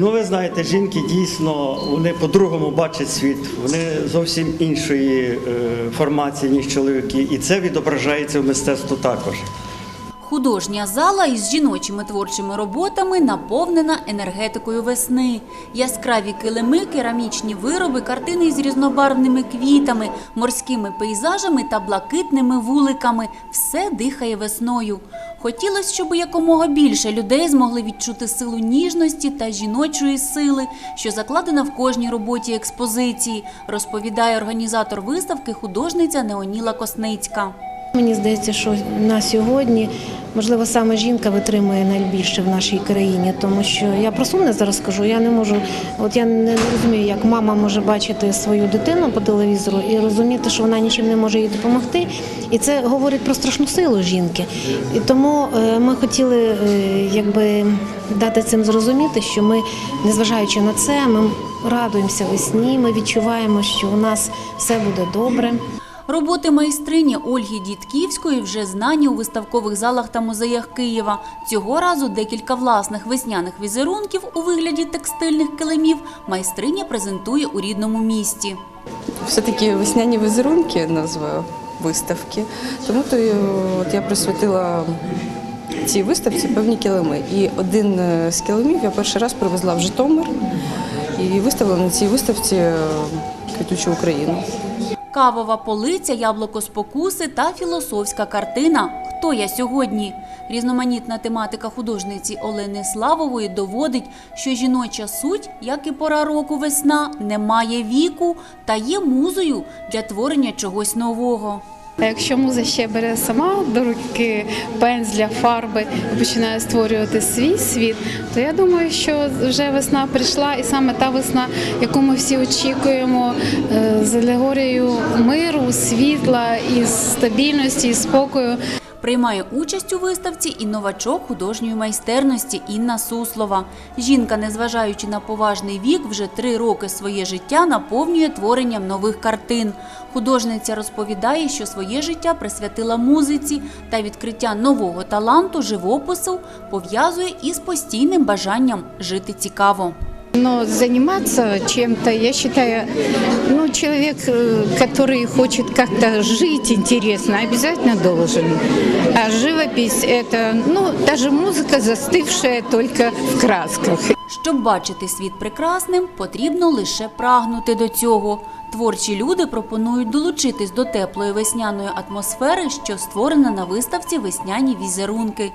Ну, ви знаєте, жінки дійсно вони по-другому бачать світ, вони зовсім іншої е, формації, ніж чоловіки, і це відображається в мистецтву також. Художня зала із жіночими творчими роботами наповнена енергетикою весни. Яскраві килими, керамічні вироби, картини із різнобарвними квітами, морськими пейзажами та блакитними вуликами – все дихає весною. Хотілося, щоб якомога більше людей змогли відчути силу ніжності та жіночої сили, що закладена в кожній роботі експозиції, розповідає організатор виставки художниця Неоніла Косницька. Мені здається, що на сьогодні, можливо, саме жінка витримує найбільше в нашій країні, тому що я про сумне зараз кажу, я не можу, от я не розумію, як мама може бачити свою дитину по телевізору і розуміти, що вона нічим не може їй допомогти. І це говорить про страшну силу жінки. І тому е, ми хотіли е, якби дати цим зрозуміти, що ми, незважаючи на це, ми радуємося весні, ми відчуваємо, що у нас все буде добре. Роботи майстрині Ольги Дідківської вже знані у виставкових залах та музеях Києва. Цього разу декілька власних весняних візерунків у вигляді текстильних килимів майстриня презентує у рідному місті. все-таки весняні візерунки назва виставки. Тому то е, от я присвятила цій виставці певні килими. І один е, з килимів я перший раз привезла в Житомир і виставила на цій виставці е, квітучу Україну. Кавова полиця, яблуко спокуси та філософська картина Хто я сьогодні? Різноманітна тематика художниці Олени Славової доводить, що жіноча суть, як і пора року весна, не має віку та є музою для творення чогось нового. А якщо муза ще бере сама до руки пензля, фарби і починає створювати свій світ, то я думаю, що вже весна прийшла, і саме та весна, яку ми всі очікуємо, е, з алегорією миру, світла і стабільності, і спокою. Приймає участь у виставці і новачок художньої майстерності Інна Суслова. Жінка, незважаючи на поважний вік, вже три роки своє життя наповнює творенням нових картин. Художниця розповідає, що своє життя присвятила музиці та відкриття нового таланту живопису пов'язує із постійним бажанням жити цікаво. Но заниматься чем-то, я считаю, ну, человек, э, который хочет как-то жить интересно, обязательно должен. А живопись – это, ну, даже музыка, застывшая только в красках. Щоб бачити світ прекрасним, потрібно лише прагнути до цього. Творчі люди пропонують долучитись до теплої весняної атмосфери, що створена на виставці весняні візерунки.